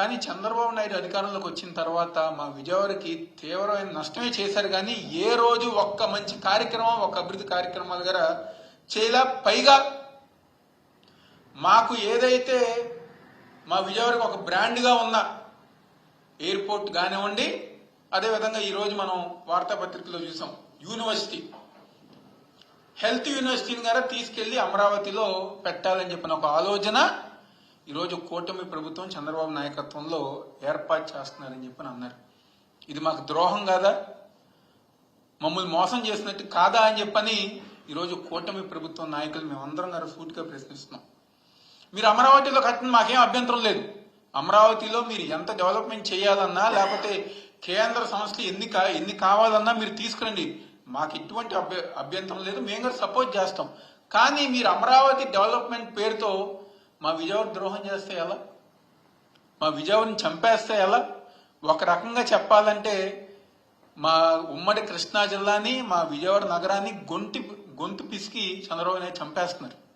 కానీ చంద్రబాబు నాయుడు అధికారంలోకి వచ్చిన తర్వాత మా విజయవాడకి తీవ్రమైన నష్టమే చేశారు. కానీ ఏ రోజు ఒక్క మంచి కార్యక్రమం ఒక అభివృద్ధి కార్యక్రమాలు గారా చేయలా. పైగా మాకు ఏదైతే మా విజయవాడకి ఒక బ్రాండ్గా ఉన్న ఎయిర్పోర్ట్ కానివ్వండి అదేవిధంగా ఈరోజు మనం వార్తాపత్రికలో చూసాం యూనివర్సిటీ. హెల్త్ యూనివర్సిటీని గారా తీసుకెళ్ళి అమరావతిలో పెట్టాలని చెప్పిన ఒక ఆలోచన ఈరోజు కూటమి ప్రభుత్వం చంద్రబాబు నాయకత్వంలో ఏర్పాటు చేస్తున్నారని చెప్పని అన్నారు. ఇది మాకు ద్రోహం కాదా? మమ్మల్ని మోసం చేసినట్టు కాదా అని చెప్పని ఈరోజు కూటమి ప్రభుత్వం నాయకులు మేమందరం గారు సూటిగా ప్రశ్నిస్తున్నాం. మీరు అమరావతిలో కట్టిన మాకేం అభ్యంతరం లేదు. అమరావతిలో మీరు ఎంత డెవలప్మెంట్ చేయాలన్నా లేకపోతే కేంద్ర సంస్థలు ఎన్ని కా ఎన్ని కావాలన్నా మీరు తీసుకురండి. మాకు ఎటువంటి అభ్య అభ్యంతరం లేదు. మేము కూడా సపోర్ట్ చేస్తాం. కానీ మీరు అమరావతి డెవలప్మెంట్ పేరుతో మా విజయవాడ ద్రోహం చేస్తే ఎలా? మా విజయవాడని చంపేస్తే ఎలా? ఒక రకంగా చెప్పాలంటే మా ఉమ్మడి కృష్ణా జిల్లాని మా విజయవాడ నగరాన్ని గొంతు గొంతు పిసికి చంద్రబాబు నాయుడు చంపేస్తున్నారు.